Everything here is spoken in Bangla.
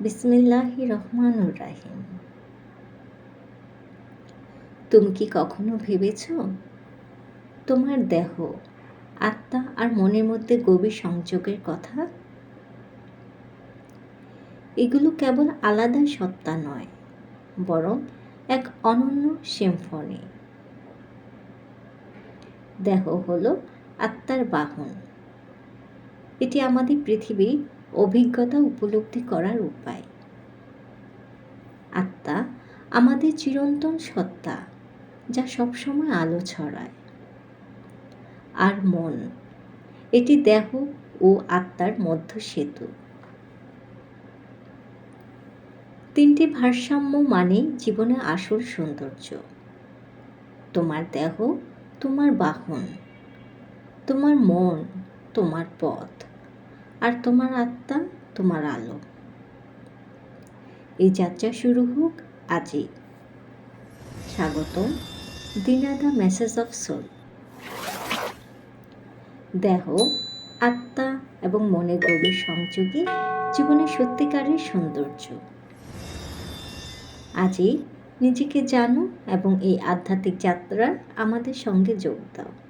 বিসমিল্লাহি রহমানুর রাহিম। তুমি কি কখনো ভেবেছ, তোমার দেহ, আত্মা আর মনের মধ্যে গভীর সংযোগের কথা? এগুলো কেবল আলাদা সত্তা নয়, বরং এক অনন্য সিম্ফনি। দেহ হলো আত্মার বাহন। এটি আমাদের পৃথিবীর অভিজ্ঞতা উপলব্ধি করার উপায়। আত্মা আমাদের চিরন্তন সত্তা, যা সবসময় আলো ছড়ায়। আর মন, এটি দেহ ও আত্মার মধ্য সেতু। তিনটি ভারসাম্য মানে জীবনে আসল সৌন্দর্য। তোমার দেহ, তোমার বাহন, তোমার মন, তোমার পথ। আর তোমার আত্মা তোমার আলো। এই যাত্রা শুরু হোক আজই। স্বাগত দিনা দ্য মেসেজ অফ সোল। দেহ, আত্মা এবং মনে গভীর সংযোগে জীবনের সত্যিকারের সৌন্দর্য। আজই নিজেকে জানো এবং এই আধ্যাত্মিক যাত্রা আমাদের সঙ্গে যোগ দাও।